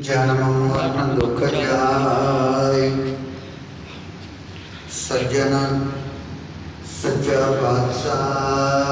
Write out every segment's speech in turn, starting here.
ਜਨਮ ਮਰਨ ਦੁਖ ਜਾਏ। ਸੱਜਣ ਸੱਚਾ ਪਾਤਸ਼ਾਹ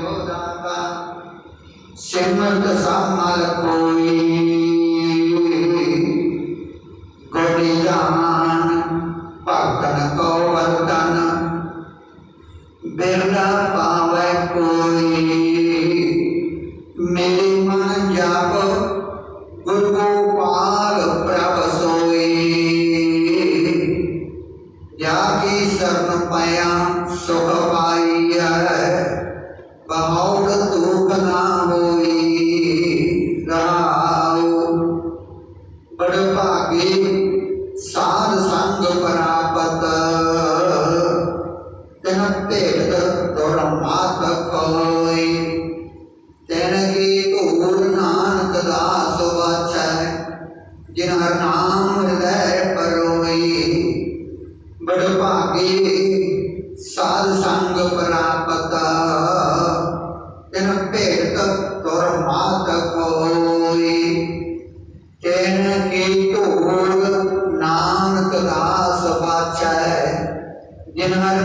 ਸਿਮਰਤ ਸਮਲ ਕੋਈ। ਗੁਣੇ ਦਾਨ ਭਗਤਨ ਕੋ ਵਰਦਨ ਬਿਰਲਾ ਪਾਵੈ ਕੋਈ। ਮੇਰੇ ਮਨ ਜਾਪ, ਗੁਰ ਗੋਪਾਲ ਪ੍ਰਭ ਸੋਈ। ਜਾ ਕੀ ਸਰਨ ਪਾਇਆ ਸੁਖ ਪਾਈਐ ਬਹੁਤ ਭੇਟ ਤੁਰ ਮਾਤ ਕੋਈ ਤਨ ਕੀ ਧੂਰ ਨਾਨਕ ਦਾਸ ਵਾਚੈ, ਜਿਨ ਹਰ ਨਾਮ ਹਿਰਦੈ ਪਰੋਈ। ਬੜ ਭਾਗੇ ਸਾਧ ਸੰਗ ਪ੍ਰਾਪਤ, ਤਨ ਭੇਟ ਤੁਰ ਮਾਤ ਕੋਈ ਤੈਨ ਜਿਨ ਹਰ